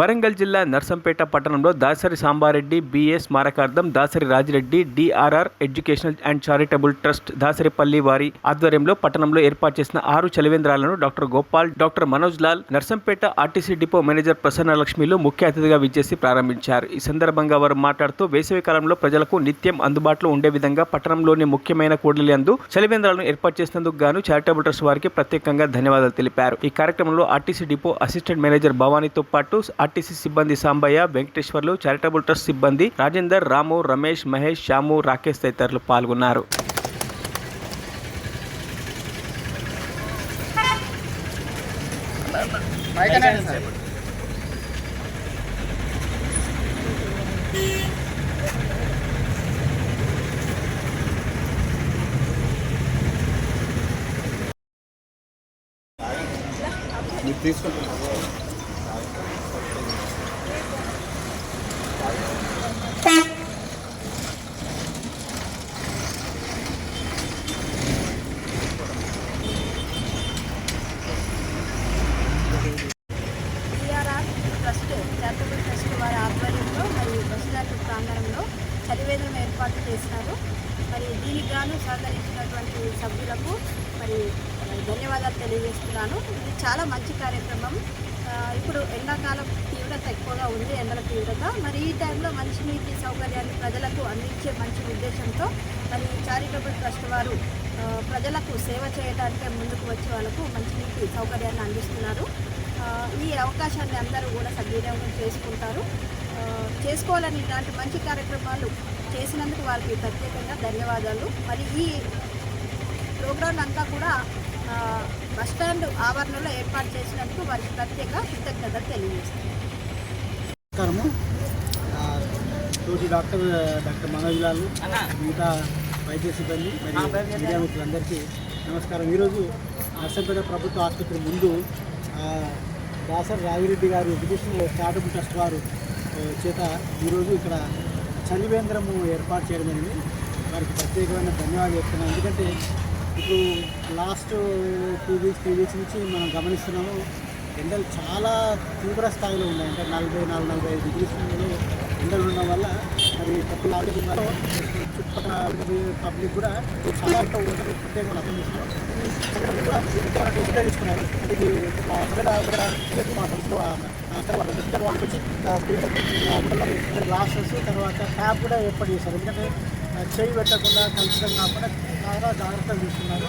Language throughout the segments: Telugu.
వరంగల్ జిల్లా నర్సంపేట పట్టణంలో Dasari Sambareddy BS స్మారకార్థం Dasari Rajireddy DRR educational and charitable trust Dasaripalli వారి ఆధ్వర్యంలో పట్టణంలో ఏర్పాటు చేసిన ఆరు చలివేంద్రాలను doctor Gopal doctor Manoj Lal Narsampet RTC depot manager Prasanna లక్ష్మిలు ముఖ్య అతిథిగా విచ్చేసి ప్రారంభించారు. ఈ సందర్భంగా వారు మాట్లాడుతూ వేసవి కాలంలో ప్రజలకు నిత్యం అందుబాటులో ఉండే విధంగా పట్టణంలోని ముఖ్యమైన కూడలి అందు చలివేంద్రాలను ఏర్పాటు చేసినందుకు గాను చారిటబుల్ ట్రస్ట్ వారికి ప్రత్యేకంగా ధన్యవాదాలు తెలిపారు. ఈ కార్యక్రమంలో ఆర్టీసీ డిపో అసిస్టెంట్ మేనేజర్ భవానీతో పాటు ఆర్టీసీ సిబ్బంది సాంబయ్య వెంకటేశ్వర్లు చారిటబుల్ ట్రస్ట్ సిబ్బంది రాజేందర్ రాము రమేష్ మహేష్ శ్యాము రాకేష్ తదితరులు పాల్గొన్నారు. తీసుకుంటున్నాను ట్రస్ట్ చారిటబుల్ ట్రస్ట్ వారి ఆధ్వర్యంలో మరి బస్టాండ్ ప్రాంగణంలో ఏర్పాటు చేసినారు మరి దీనికి గాను సహకరించినటువంటి సభ్యులకు మరి ధన్యవాదాలు తెలియజేస్తున్నాను. ఇది చాలా మంచి కార్యక్రమం. ఇప్పుడు ఎండాకాలం తీవ్రత ఎక్కువగా ఉంది ఎండల తీవ్రత. మరి ఈ టైంలో మంచినీటి సౌకర్యాన్ని ప్రజలకు అందించే మంచి ఉద్దేశంతో మరి చారిటబుల్ ట్రస్ట్ వారు ప్రజలకు సేవ చేయడానికే ముందుకు వచ్చే వాళ్ళకు మంచినీటి సౌకర్యాన్ని అందిస్తున్నారు. ఈ అవకాశాన్ని అందరూ కూడా సద్వినియోగం చేసుకుంటారు. చేసుకోవాలని ఇలాంటి మంచి కార్యక్రమాలు చేసినందుకు వారికి ప్రత్యేకంగా ధన్యవాదాలు. మరి ఈ ప్రోగ్రాం అంతా కూడా బస్టాండ్ ఆవరణలో ఏర్పాటు చేసినందుకు వారికి ప్రత్యేక కృతజ్ఞతలు తోటి డాక్టర్ డాక్టర్ మనోజ్ లాల్ మిగతా వైద్య సిబ్బంది మరియు మీడియా మిత్రులందరికీ నమస్కారం. ఈరోజు నర్సంపేట ప్రభుత్వ ఆసుపత్రి ముందు ఆ, దాసర్ రావిరెడ్డి గారు ఎడ్యుకేషన్ చారిటబుల్ ట్రస్ట్ వారు చేత ఈరోజు ఇక్కడ చలివేంద్రము ఏర్పాటు చేయడం జరిగింది. వారికి ప్రత్యేకమైన ధన్యవాదాలు చెప్తున్నాను. ఎందుకంటే ఇప్పుడు last two weeks three weeks నుంచి మనం గమనిస్తున్నాము ఎండలు చాలా తీవ్ర స్థాయిలో ఉన్నాయి. అంటే నలభై నాలుగు నలభై ఐదు డిగ్రీస్ ఎండలు ఉండడం వల్ల మరి పక్కన ఆరోగ్యంలో చుట్టుపక్కల పబ్లిక్ కూడా చాలా ఎక్కువ ప్రత్యేకంగా అర్థం చేసుకున్నారు తీసుకున్నారు ఇది అక్కడ అక్కడ మా సంస్థ తర్వాత డిజిటల్ వాళ్ళకి వచ్చి ఆ, గ్లాసెస్ తర్వాత ట్యాప్ కూడా ఏర్పాటు చేశారు. ఎందుకంటే చేయి పెట్టకుండా కలుషితం కాకుండా చాలా జాగ్రత్తలు తీసుకున్నారు.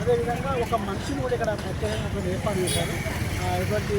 అదేవిధంగా ఒక మనిషిని కూడా ఇక్కడ ప్రత్యేకంగా ఏర్పాటు చేశారు. ఎటువంటి